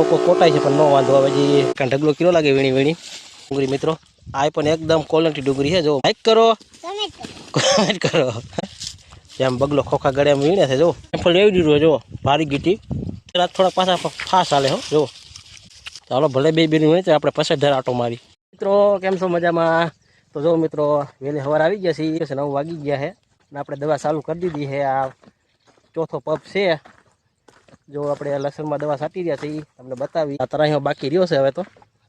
Cocoa કોટાય છે, પણ નો વાંધો આવે. જે કારણ ઢગલો કિલો લાગે વીણી વીણી. ડુંગળી મિત્રો આ પણ એકદમ ક્વોલિટી ડુંગળી છે, જો. લાઈક કરો. કમેન્ટ કરો. જેમ બગલો ખોખા ગળે એમ વીણે છે, જો. એમ લેવી દીધું જો. ભારી ગીટી. રાત થોડાક પાછા ફાસ હાલે, હો, જો. ચાલો, ભલે બે બેની હોય તો આપણે પછી ધર આટો મારી. મિત્રો, કેમ છો મજામાં? તો જો મિત્રો, વહેલી સવાર આવી ગયા છે નવ વાગી ગયા છે. અને આપણે દવા ચાલુ કરી દીધી છે. આ ચોથો પપ છે. જો આપણે લસણમાં દવા છાંટી રહ્યા છે એ તમને બતાવી. આ તરાહીમાં બાકી રહ્યો છે હવે તો.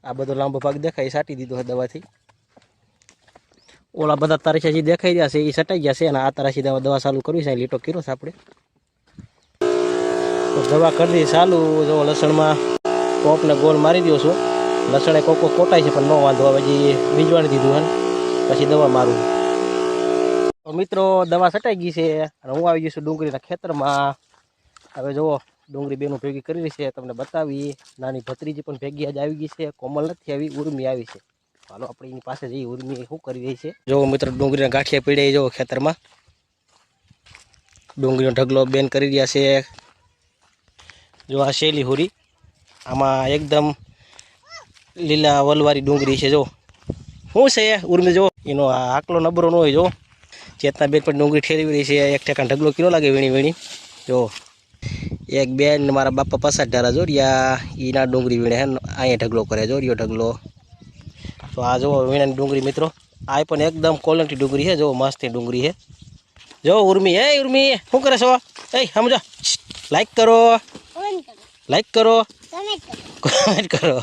આ બધો લાંબો ભાગ દેખાય સાટી દીધો છે દવાથી. ઓલા બધા તારીખે જે દેખાઈ રહ્યા છે એ સટાઈ ગયા છે અને આ તારાથી દવા દવા ચાલુ કરવી છે, લીટો કર્યો છે આપણે. તો દવા કરી દઈએ ચાલુ, જો લસણમાં કોપને ગોલ મારી દો છું. લસણે કોકો કોટાય છે, પણ ન વાંધો આવે જે વીજવાણી દીધું હોય પછી દવા મારું. તો મિત્રો, દવા છટાઈ ગઈ છે, અને હું આવી ગઈ છું ડુંગળીના ખેતરમાં. હવે જુઓ ડુંગળી બેનો ભેગી કરી છે, તમને બતાવી. નાની ભત્રીજી પણ ભેગી આજ આવી ગઈ છે. કોમલ નથી આવી, ઉર્મી આવી છે. ચાલો આપણે એની પાસે જઈએ. ઉર્મી શું કરી રહી છે? જો મિત્રો, ડુંગળીના ગાંઠિયા પીડે જો ખેતરમાં. ડુંગળીનો ઢગલો બેન કરી રહ્યા છે. જો આ શેલી હુરી, આમાં એકદમ લીલા વલવારી ડુંગળી છે, જો. શું છે, ઉર્મી, જો? એનો આકલો નબરો ન હોય, જો. ચેતના બેન પણ ડુંગળી ઠેરવી રહી છે. એક ઠેકાણ ઢગલો કિલો લાગે, વીણી વીણી. જો. એક બેન ને મારા બાપા પસાર ઢારા જોરિયા એના ડુંગળી વીણે હે અહીંયા ઢગલો કરે જોરિયો ઢગલો તો આ જો વીણાની ડુંગળી મિત્રો આ પણ એકદમ ક્વોલિટી ડુંગળી છે જો મસ્તની ડુંગળી છે જો ઉર્મી હે ઉર્મી શું કરે છો એ સમજો લાઈક કરો લાઈક કરો કમેન્ટ કરો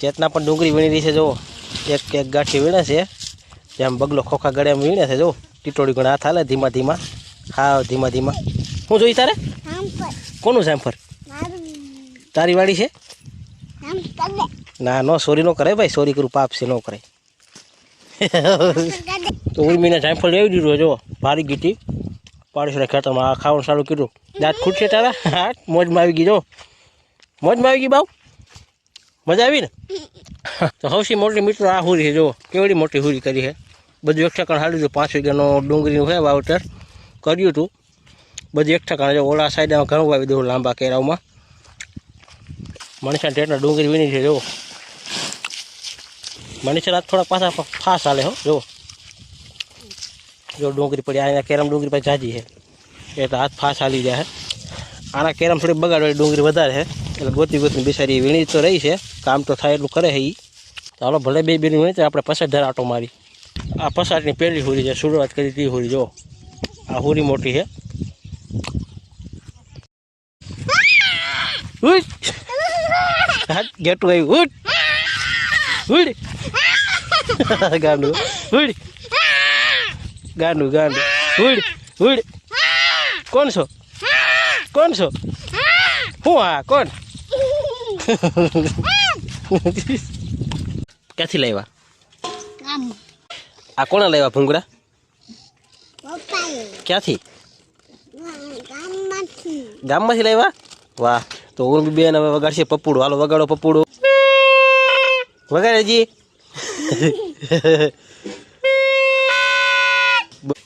ચેતના પણ ડુંગળી વીણી રહી છે જો એક એક ગાંઠી વીણે છે જેમ બગલો ખોખા ગળે એમ વીણે છે જો ટીટોડી ગણ હાથ હાલે ધીમા ધીમા હા ધીમા ધીમા શું જોઈ તારે? કોનું સેમ્ફર તારી વાડી છે? ના નો સોરી નો કરે ભાઈ સોરી કરું પાપ છે નો કરે તો ઉર્મીને જાયફળ લેવી દીધું જો ભારી ગીટી. પાડીસરા ખેતરમાં આ ખાવાનું સારું કીધું દાંત ખૂટશે તારા? હા મોજમાં આવી ગઈ જો મોજમાં આવી ગઈ બાવ મજા આવી ને તો સૌથી મોટી મિત્રો આ હુરી છે જો કેવડી મોટી હુરી કરી છે. બધું એક ઠેકાણ હાલ્યું હતું પાંચ વીઘાનો ડુંગળીનું છે વાવટર કર્યું હતું. બધું એક ઠેકાણ જો ઓલા સાઈડમાં ઘણું વાવી દીધું લાંબા કેરાવમાં. મનીષા ટેટના ડુંગળી વીણી છે જો મનીષા રાત થોડાક પાછા ફાસ હાલે, હો જો જો ડુંગળી પડી, આના કેરમ ડુંગળી પછી જાજી છે. એટલે હાથ ફાસ હાલી જાય છે. આના કેરમ થોડી બગાડવાળી ડુંગળી વધારે છે. એટલે ગોતી ગોતી બિચારી વીણી તો રહી છે. કામ તો થાય એટલું કરે છે એ ચાલો ભલે બે બેની હોય તો આપણે પસાર આટો મારી. આ પસારની પહેલી હુરી છે, શરૂઆત કરી હતી હુરી જો આ હુરી મોટી છે. ઉઠ. હાથ ગેટ આવ્યું. ઉઠ. ઉડ ગાંડું. ઉડ ગાંડું ગાંડું. ઉડ ઉડ કોણ છો? કોણ છો? હું હા કોણ? ક્યાંથી લાવ્યા? આ કોણે લાવ્યા ભૂંગળા? ક્યાંથી? ગામમાંથી લાવ્યા? વાહ. તો બી બેન હવે વગાડશે પપ્પુડું હાલો, વગાડો પપ્પુડું વગાડે જી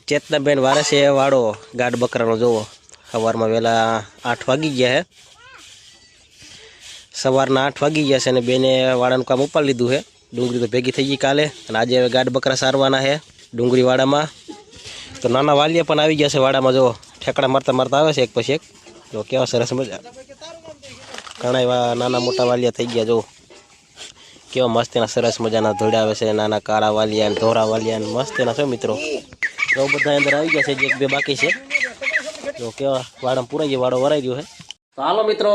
ચેતનાબેન વારે છે વાળો ગાઢ બકરાનો જોવો સવારમાં વહેલા આઠ વાગી ગયા હે. સવારના આઠ વાગી ગયા છે અને બેને વાડાનું કામ ઉપાડી લીધું છે ડુંગળી તો ભેગી થઈ ગઈ કાલે અને આજે હવે ગાઢ બકરા સારવાના છે ડુંગળી વાડામાં તો નાના વાલિયા પણ આવી ગયા છે વાડામાં જો ઠેકડા મારતા મારતા આવે છે એક પછી એક. જો કેવા સરસ મજા. ઘણા એવા નાના મોટા વાલિયા થઈ ગયા, જો. કેવા મસ્ત એના સરસ મજાના ધોળા આવે છે, નાના કાળા વાલિયા ને ધોરા વાલિયા ને મસ્ત એના છે મિત્રો. તો બધા અંદર આવી ગયા છે જે એક, બે બાકી છે. જો કેવા વાડામાં પૂરાઈ ગયો, વાડો વરાઈ ગયો છે. તો હાલો મિત્રો,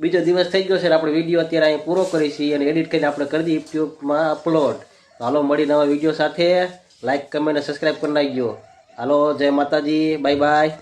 બીજો દિવસ થઈ ગયો છે આપણે વીડિયો અત્યારે અહીં પૂરો કરી છીએ અને એડિટ કરીને આપણે કરી દઈએ યુટ્યુબમાં અપલોડ હાલો મળી નવા વીડિયો સાથે. લાઇક કમેન્ટ અને સબસ્ક્રાઈબ કરી નાખજો. હાલો, જય માતાજી બાય બાય